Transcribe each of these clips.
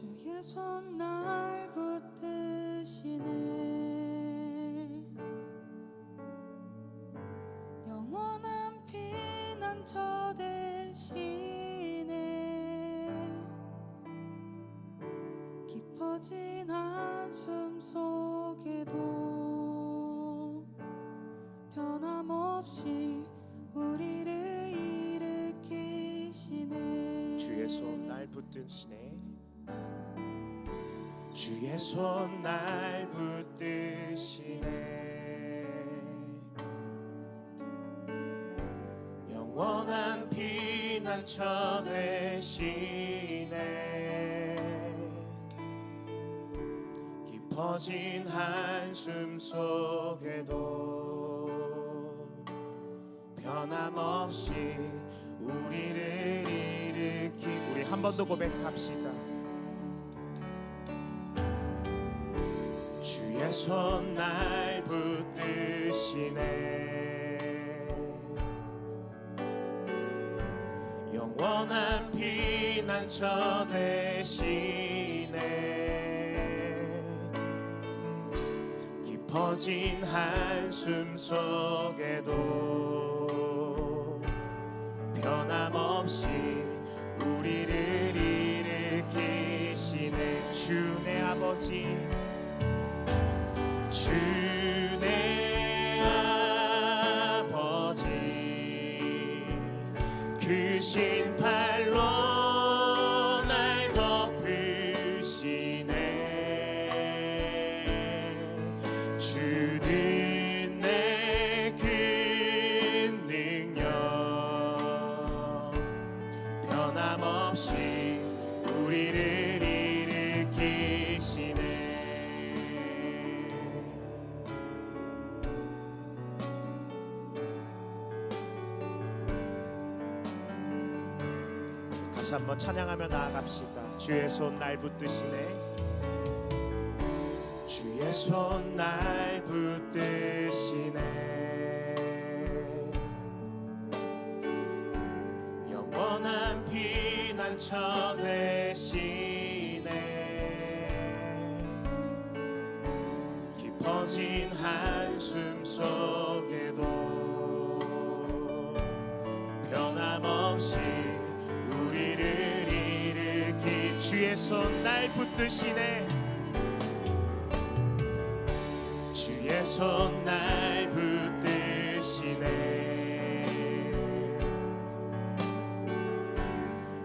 주의 손 날 붙드시네. 영원한 피난처 되시네 깊어진 한숨 속에도 변함없이 우리를 일으키시네. 주의 손 날 붙드시네 주의 손 날 붙드시네. 영원한 피난처 되시네. 깊어진 한숨 속에도 변함없이 우리를 일으키 우리 한 번 더 고백합시다 손 날 붙드시네. 영원한 피난처 되시네. 깊어진 한숨 속에도 변함없이 우리를 일으키시네. 주 내 아버지 찬양하며 나아갑시다. 주의 손 날 붙드시네. 주의 손 날 붙드시네. 영원한 피난처 되시네 깊어진 한숨 속에도 주의 손날 붙드시네. 주의 손날 붙드시네.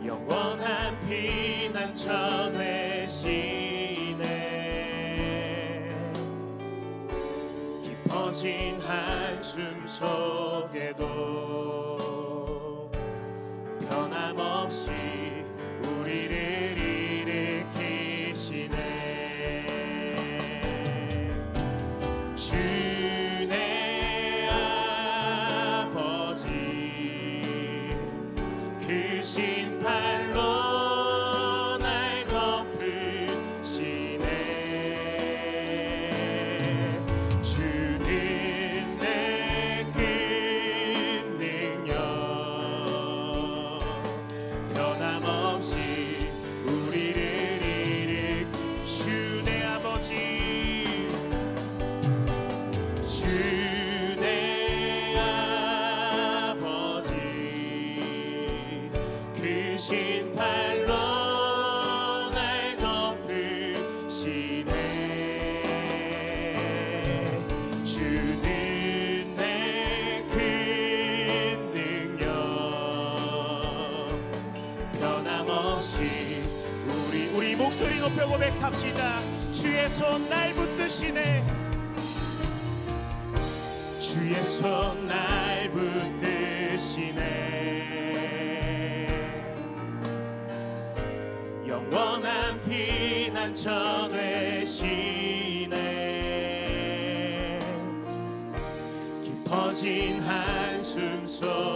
영원한 피난처 되시네. 깊어진 한숨 속에도 고백합시다. 주의 손 날 붙드시네. 주의 손 날 붙드시네. 영원한 피난처 되시네. 깊어진 한숨 속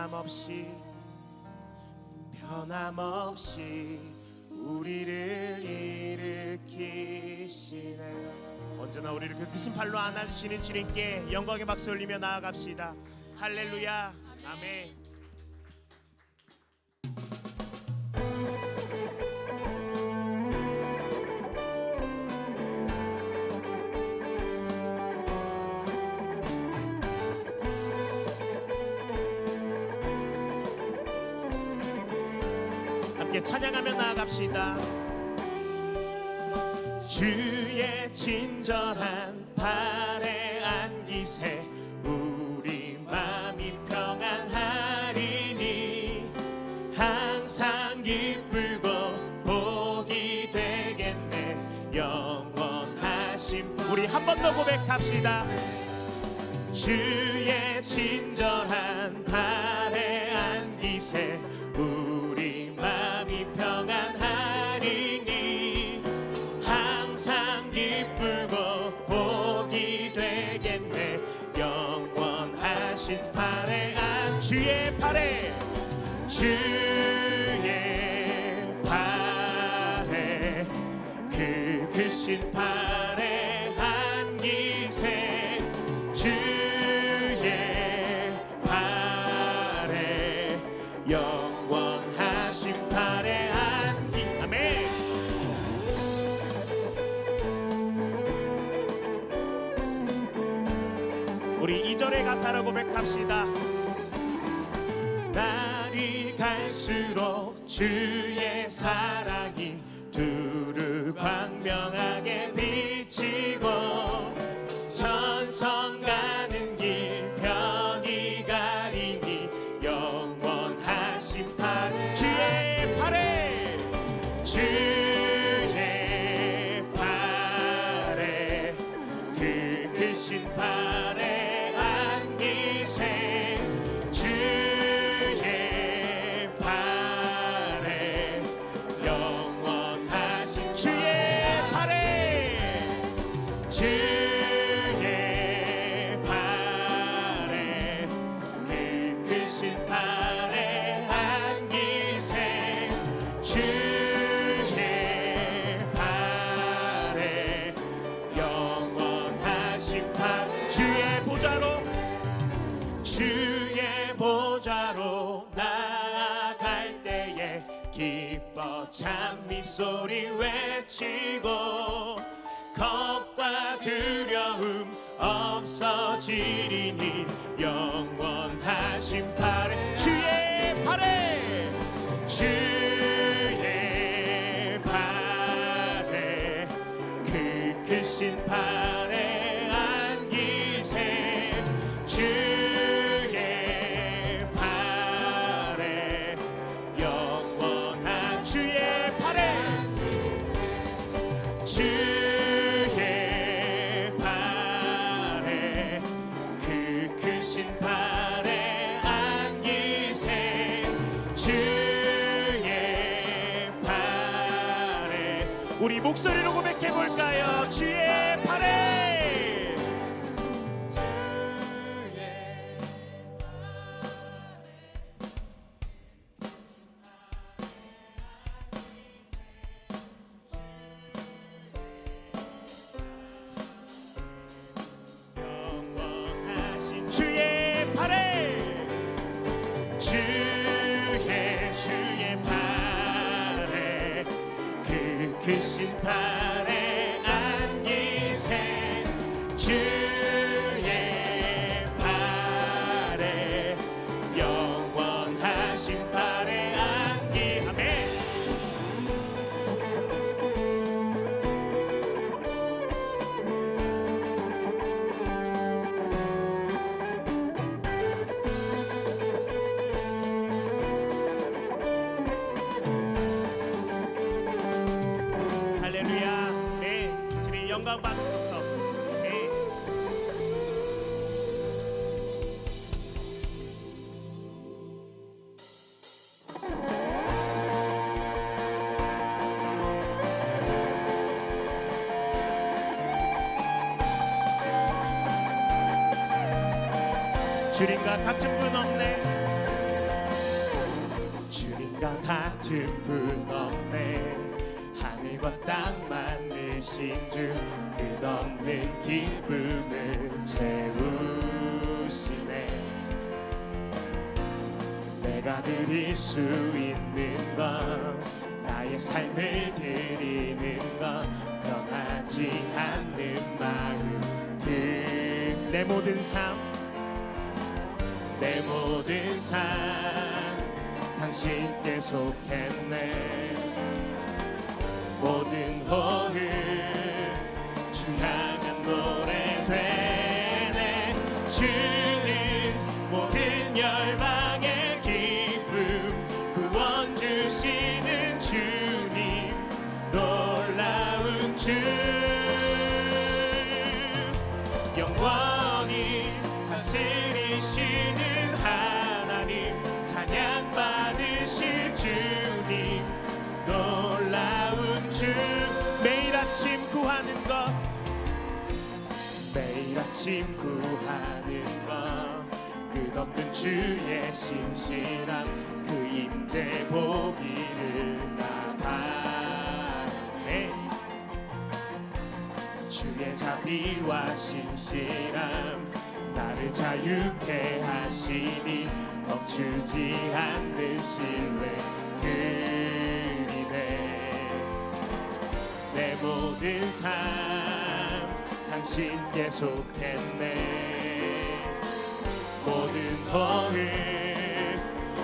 변함없이 변함없이 우리를 일으키시네 언제나 우리를 그 크신 팔로 안아주시는 주님께 영광의 박수 올리며 나아갑시다. 할렐루야. 아멘 나아갑시다. 주의 친절한 발에 안기세 우리 마음이 평안하리니 항상 기쁘고 복이 되겠네 영원하신 우리 한 번 더 고백합시다. 주의 친절한 발에 안기세 팔에 주의 팔에 그 크신 팔에 안기세. 주의 팔에 영원하신 아멘. 우리 이절의 가사를 고백합시다 갈수록 주의 사랑 주의 팔에 그 크신 팔에 안기세. 주의 팔에 영원하신 팔 주의 보좌로 주의 보좌로 나아갈 때에 기뻐 찬 그 팔에 안기세. 주 주님과 같은 분 없네. 주님과 같은 분 없네. 하늘과 땅 만드신 주 끝없는 기쁨을 채우시네. 내가 드릴 수 있는 건 나의 삶을 드리는 건 변하지 않는 마음들 내 모든 삶 내 모든 삶 당신께 속했네. 모든 호흡 주 향한 노래 되네. 주는 모든 열방의 기쁨 구원 주시는 주님 놀라운 주. 영원히 다스리시는 주 매일 아침 구하는 것. 매일 아침 구하는 것. 끝없는 주의 신실한 그 임재 보기를 나바네. 주의 자비와 신실함 나를 자유케 하시니 멈추지 않는 신뢰들이네. 내 모든 삶 당신께 속했네. 모든 호흡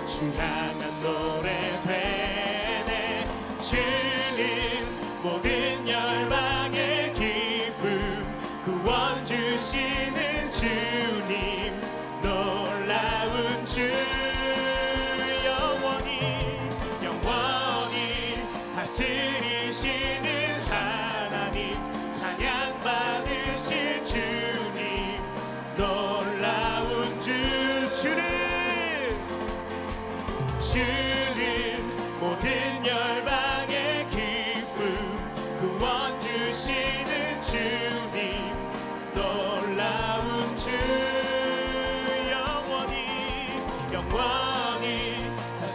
주 향한 노래 되네. 주는 모든 열방의 기쁨 구원 주시는 주님 놀라운 주영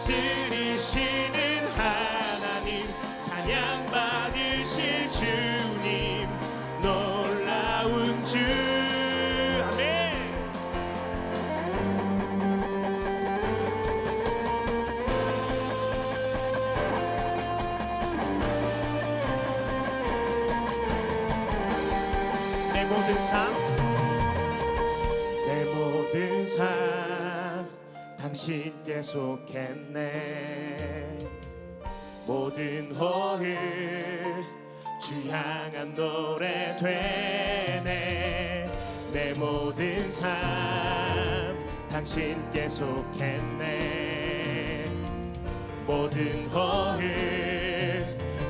다스리시는 하나님 찬양 당신께 속했네. 모든 호흡 주 향한 노래 되네. 내 모든 삶 당신께 속했네. 모든 호흡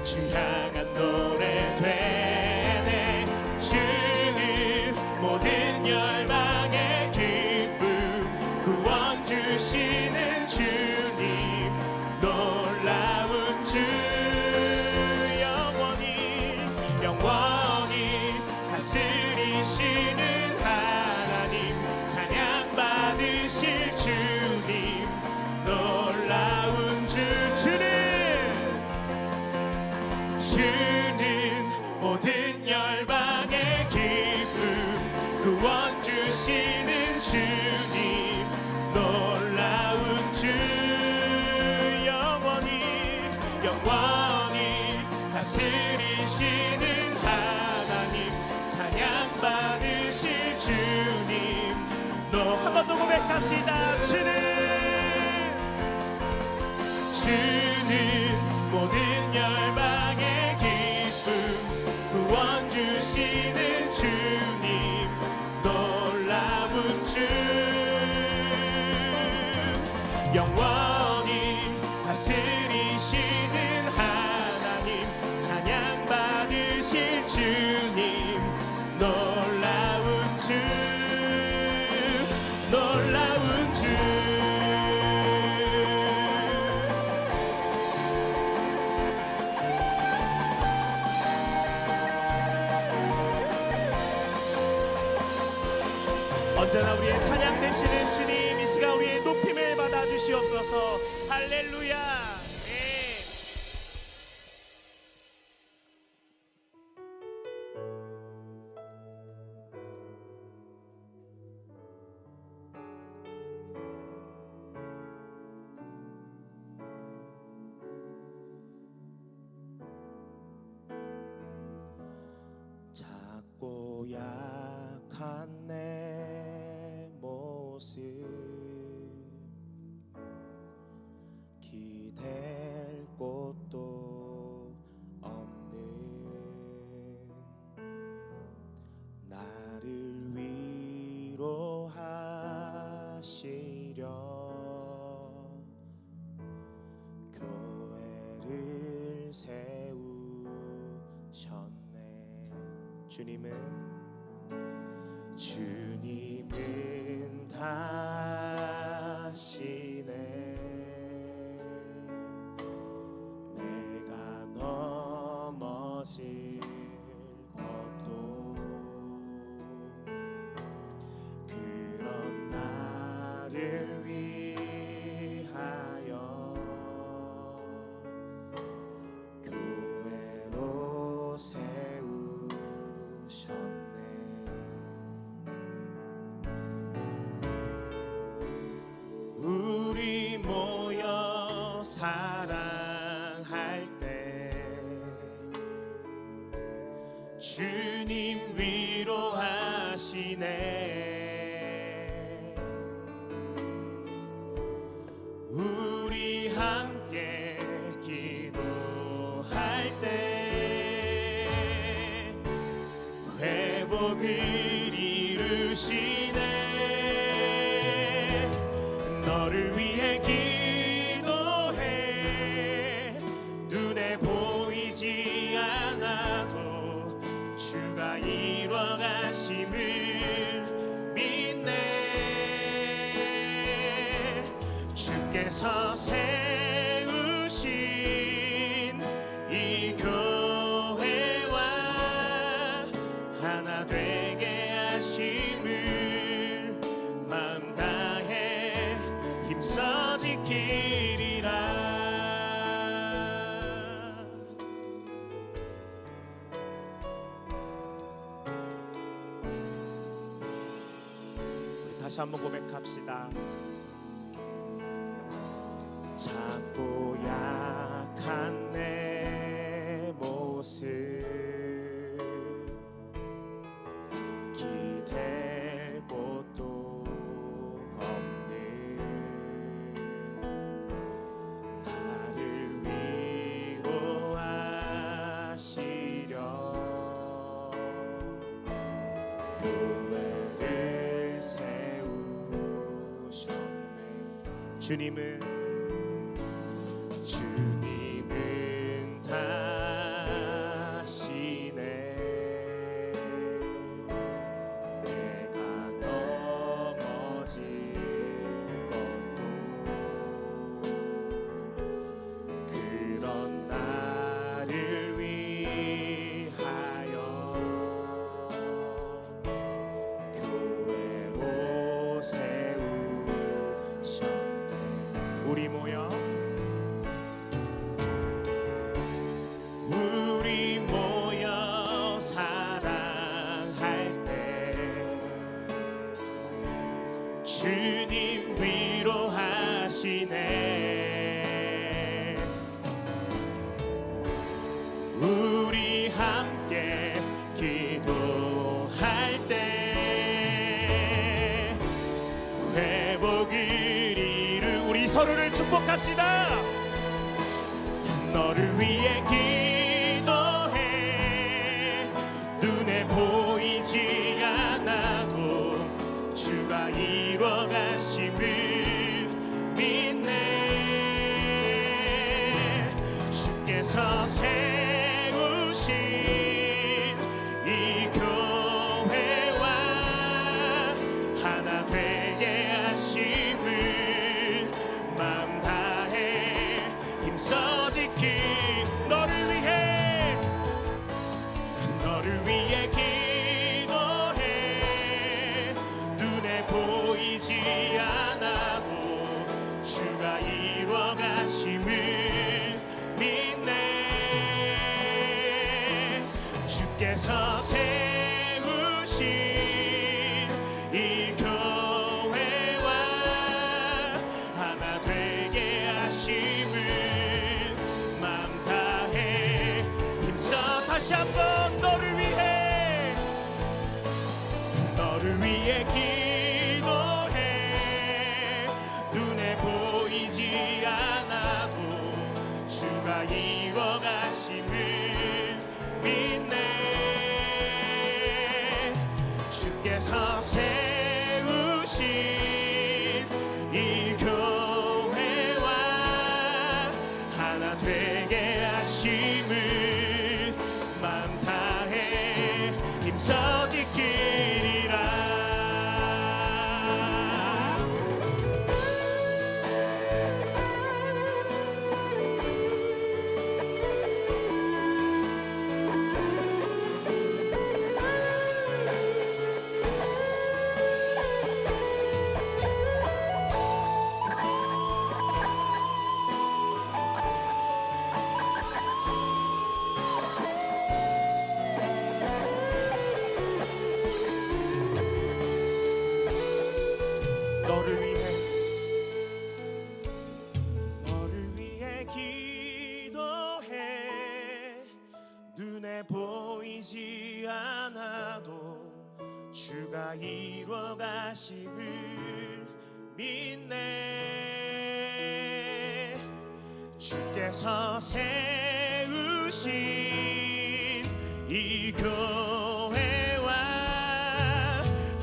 주 향한 노래 한번더 고백합시다. 주는 주는 모든 열방의 할렐루야. 예. 네. 작고야 주님은. 주님은 다 때 회복을 이루시네. 너를 위해 기도해. 눈에 보이지 않아도 주가 이뤄가심을 믿네. 주께서 새 다시 한번 고백합시다. 작고 약한 내 모습 주님은 구원하심을 믿네. 주께서 새 다시 한번 너를 위해 주께서 세우신 이 교회와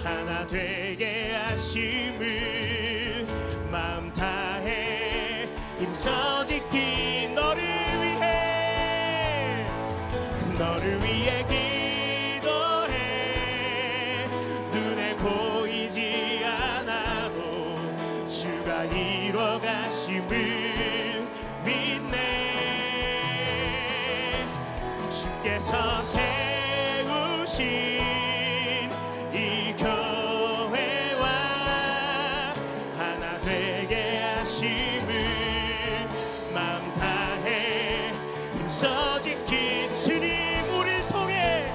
하나 되게 하심을 마음 다해 힘써 지킨 너를 위해 너를 위해 기도해. 눈에 보이지 않아도 주가 이뤄가심을 주께서 세우신 이 교회와 하나 되게 하심을 맘 다해 힘써 지킨 주님 우리를 통해.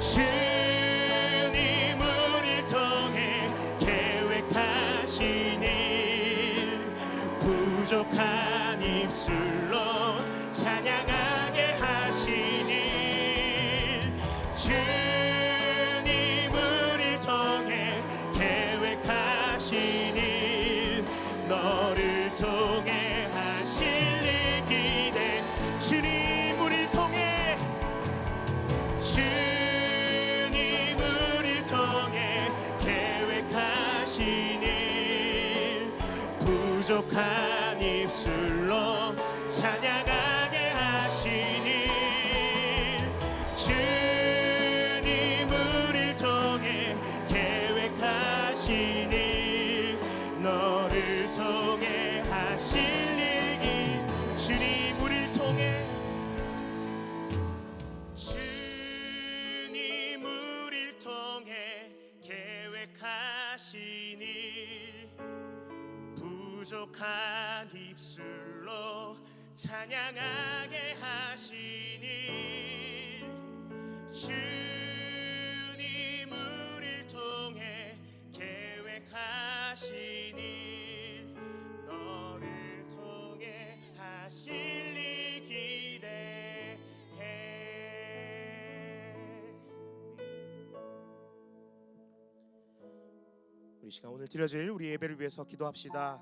주님 우리를 통해 계획하신 일 부족한 입술로 찬 일. 부족한 입술로 찬양하게 하시니 주님 우리를 통해 계획하신 일 시간 오늘 드려질 우리 예배를 위해서 기도합시다.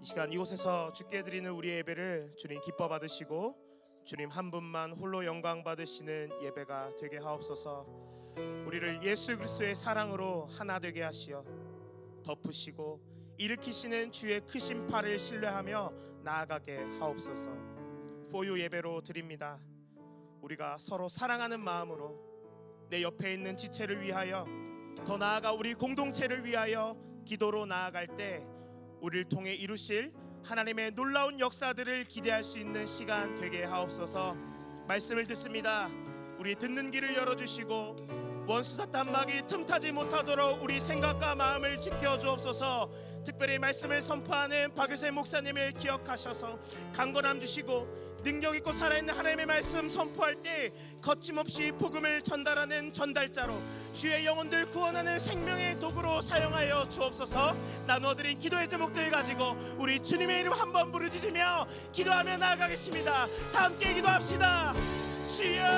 이 시간 이곳에서 주께 드리는 우리 예배를 주님 기뻐 받으시고 주님 한 분만 홀로 영광 받으시는 예배가 되게 하옵소서. 우리를 예수 그리스도의 사랑으로 하나 되게 하시어 덮으시고 일으키시는 주의 크신 팔을 신뢰하며 나아가게 하옵소서. 포유 예배로 드립니다. 우리가 서로 사랑하는 마음으로 내 옆에 있는 지체를 위하여 더 나아가 우리 공동체를 위하여 기도로 나아갈 때 우리를 통해 이루실 하나님의 놀라운 역사들을 기대할 수 있는 시간 되게 하옵소서. 말씀을 듣습니다. 우리 듣는 길을 열어 주시고 원수사 단막이 틈타지 못하도록 우리 생각과 마음을 지켜 주옵소서. 특별히 말씀을 선포하는 박유세 목사님을 기억하셔서 강건함 주시고 능력 있고 살아있는 하나님의 말씀 선포할 때 거침없이 복음을 전달하는 전달자로 주의 영혼들 구원하는 생명의 도구로 사용하여 주옵소서. 나누어드린 기도의 제목들 가지고 우리 주님의 이름 한번 부르짖으며 기도하며 나아가겠습니다. 다 함께 기도합시다. 주여.